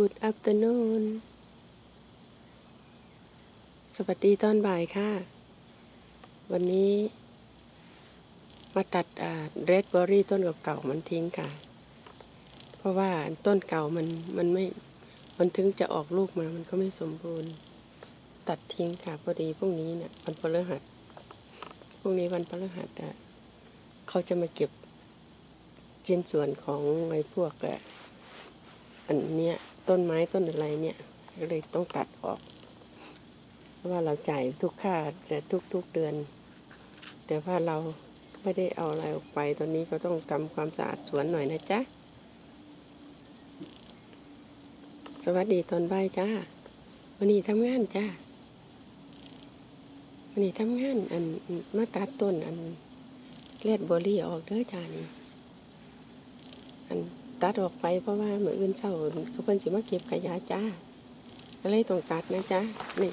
Good afternoon สวัสดีตอนบ่ายค่ะ วันนี้ มาตัดเรดบอรี่ต้นเก่าๆมันทิ้งค่ะ เพราะว่าต้นเก่ามันมันไม่ มันถึงจะออกลูกมามันก็ไม่สมบูรณ์ ตัดทิ้งค่ะพอดีพรุ่งนี้เนี่ยวันพฤหัสพรุ่งนี้วันพฤหัสอะเขาจะมาเก็บชิ้นส่วนของไอ้พวกอะอันเนี้ย ต้นไม้ต้นอะไรเนี่ย ก็เลยต้องตัดออก เพราะว่าเราจ่ายทุกค่าแต่ทุกๆเดือน แต่ว่าเราไม่ได้เอาอะไรออกไป ตอนนี้ก็ต้องทำความสะอาดสวนหน่อยนะจ๊ะ สวัสดีตอนบ่ายจ้า วันนี้ทำงานจ้า วันนี้ทำงานอันมาตัดต้นอันเลดบอรี่ออกเด้อจ้านี่อัน ตัดออกไปเพราะว่าเหมื่ออื่นเช้าเขาเพิ่นสิมาเก็บขยะจ้าก็เลยต้องตัดนะจ๊ะนี่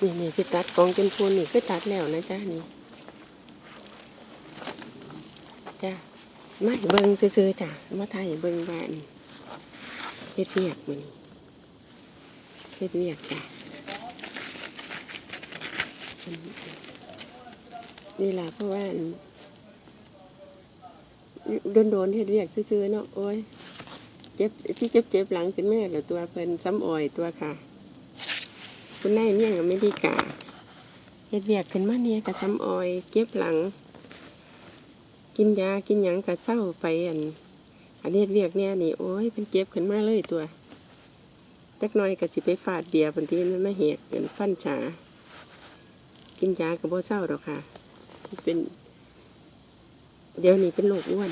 นี่นี่ที่ตัดกองเป็นพูนนี่คือตัดแล้วนะจ๊ะนี่จ้าไมาให้เบิ่งซื่อจ้ะมาถ่ายเบิ่งบ้านเฮ็ดเวียกมันเฮ็ดเวียกจ้ะอันนี้นี่ละเพราะว่า โดนโดนเฮ็ดเวียกซื่อๆเนาะโอ้ยเจ็บสิเจ็บเจ็บหลังขึ้นแม่เดี๋ยวตัวเพิ่นซ้ำอ่อยตัวค่ะ คุณนายเมี่ยงอเมริกาเฮ็ดเวียกขึ้นมาเนี่ยกับซ้ำอ่อยเจ็บหลัง กินยากินหยังกับเศร้าไปอันอันเฮ็ดเวียกเนี่ยนี่โอ้ยเป็นเจ็บขึ้นมาเลยตัวจักหน่อยก็สิไปฟาดเบียร์บางทีมันไม่เหกเป็นฟันฉากินยากับบ่เศร้าดอกค่ะ เป็น เดี๋ยวนี้เป็นโรคอ้วน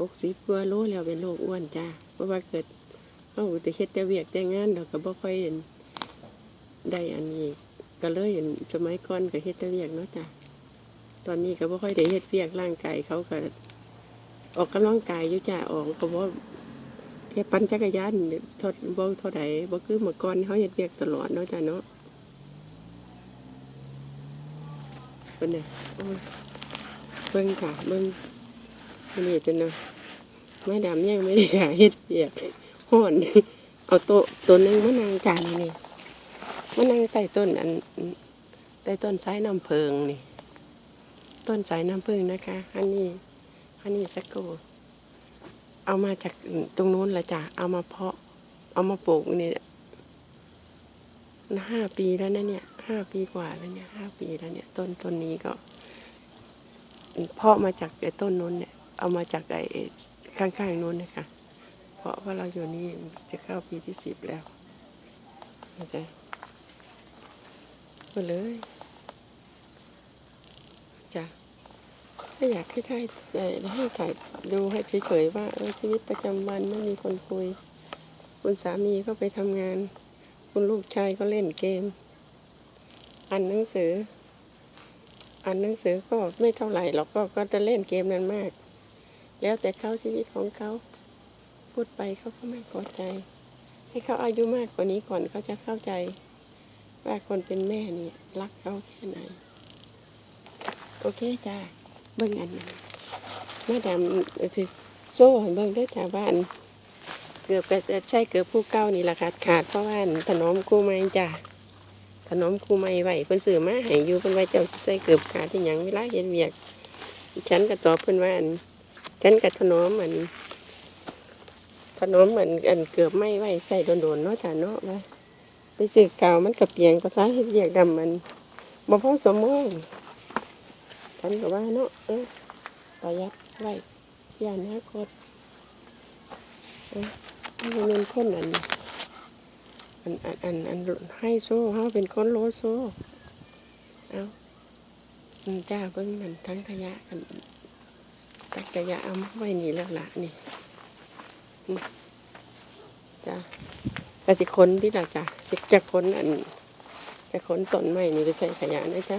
หกสิบกว่าโลแล้วเป็นโรคอ้วนจ้าเพราะว่าเกิดเอาแต่เฮ็ดแต่เวียกแต่งานเราก็บ่ค่อยเห็นได้อันนี้ ก็เลยเห็นสมัยก่อนก็เฮ็ดแต่เวียกเนาะจ้าตอนนี้ก็บ่ค่อยได้เฮ็ดเวียกร่างกายเขาก็ออกกำลังกายอยู่จ้าออกก็บ่แค่ปั่นจักรยานทดบ่เท่าใดบ่คือเมื่อก่อนเขาเฮ็ดเวียกตลอดเนาะจ้าเนาะ เป็นไงโอ้ยเบิ่งค่ะเบิ่งอันนี้จะเนาะไม้ดำยังไม่ได้ค่ะเฮ็ดเปียกห่อนเอาโต๊ะตัวนึงมานางจานนี่มานางใต้ต้นอันใต้ต้นสายน้ำเพิงนี่ ต้นสายน้ำเพิงนะคะ อันนี้อันนี้สักโกเอามาจากตรงนู้นละจ้ะเอามาเพาะ เอามาปลูกนี่ห้าปีแล้วนะเนี่ย ห้าปีกว่าแล้วเนี่ยห้าปีแล้วเนี่ย ต้นต้นนี้ก็เพาะมาจากไอ้ต้นนู้นเนี่ย เอามาจากไอ้ข้างๆนู้นนะคะเพราะว่าเราอยู่นี่จะเข้าปีที่สิบแล้วเข้าใจก็เลยจ้ะไม่อยากให้ถ่ายให้ถ่ายดูให้เฉยๆว่าเออชีวิตประจำวันไม่มีคนคุย คุณสามีก็ไปทำงาน คุณลูกชายก็เล่นเกม อ่านหนังสือ อ่านหนังสือก็ไม่เท่าไหร่หรอกก็ก็จะเล่นเกมนั้นมาก แล้วแต่เขาชีวิตของเขา พูดไปเขาก็ไม่พอใจ ให้เขาอายุมากกว่านี้ก่อนเขาจะเข้าใจ ว่าคนเป็นแม่นี่รักเขาแค่ไหน โอเคจ้าเบิ่งอันนั้นแม่ดำสิโซ่เบิ่งด้วยจ้าบ้านเกือบจะใช่เกือบผู้เก้านี่แหละขาดขาดเพราะว่าถนอมกู้ไม่จ้า ขนมคูไม่ไหวเพิ่นซื้อมาให้อยู่เพิ่นว่าเจ้าใส่เกือบขาดที่หยังเวลาเฮ็ดเวียกฉันก็ตอบเพิ่นว่าอันฉันก็ถนมอันถนอมอันอันเกือบไม่ไหวใส่โดนๆเนาะจ้ะเนาะว่าไปซื้อกาวมันก็เปียงภาษาเฮ็ดเวียกดำมันบ่พอสมมงฉันก็ว่าเนาะเออประหยัดไว้อย่าอนาคตเออมันเป็นคนอัน อันอันอันอันให้โซ่เฮาเป็นคนโลโซ่เอาอืมจ้าเบิ้งนั่นทั้งขยะอันตักขยะเอามาไว้นี่แล้วล่ะนี่จ้าก็จะค้นที่เราจ้ะสิจะค้นอัน จะค้นต้นไม้นี่ไปใส่ขยะนะจ๊ะ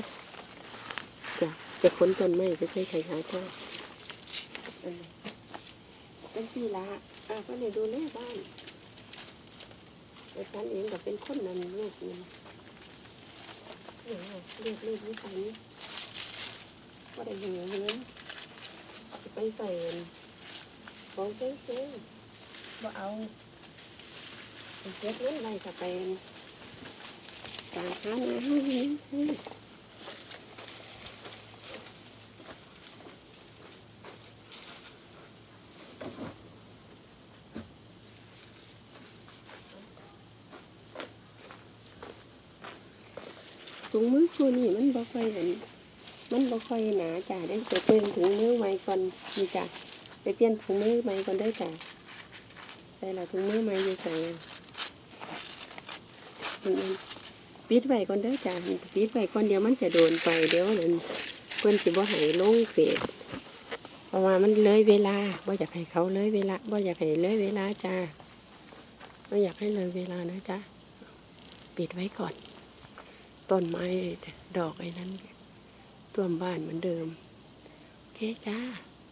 จ้ะจะค้นต้นไม้ไปใส่ขยะจ้ะอันนี้เป็นที่ละอ่าก็เลยดูแลบ้าน แต่ฉันเองก็เป็นคนนั้นลูกนึงเออเรียกลูกนิสัยก็ได้เหงเงินไปใส่ของเซ้งบ่เอาเก็บเงินไว้ก็ไป็นสามพันนะ ถุงมือคู่นี่มันบ่ค่อยเห็นมันบ่ค่อยหนาจ้ะได้ไปเปลี่ยนถุงมือใหม่ก่อนนี่จ้ะไปเปลี่ยนถุงมือใหม่ก่อนได้จ้ะใส่ละถุงมือใหม่อยู่ใส่อะอืมปิดไว้ก่อนเด้จ้ะปิดไว้ก่อนเดี๋ยวมันจะโดนไฟเดี๋ยวนั้นเพิ่นสิบ่ให้ลงเฟซเพราะว่ามันเลยเวลาบ่อยากให้เขาเลยเวลาบ่อยากให้เลยเวลาจ้าบ่อยากให้เลยเวลานะจ้ะปิดไว้ก่อน ต้นไม้ดอกไอ้นั้นท่วมบ้านเหมือนเดิม โอเคจ้า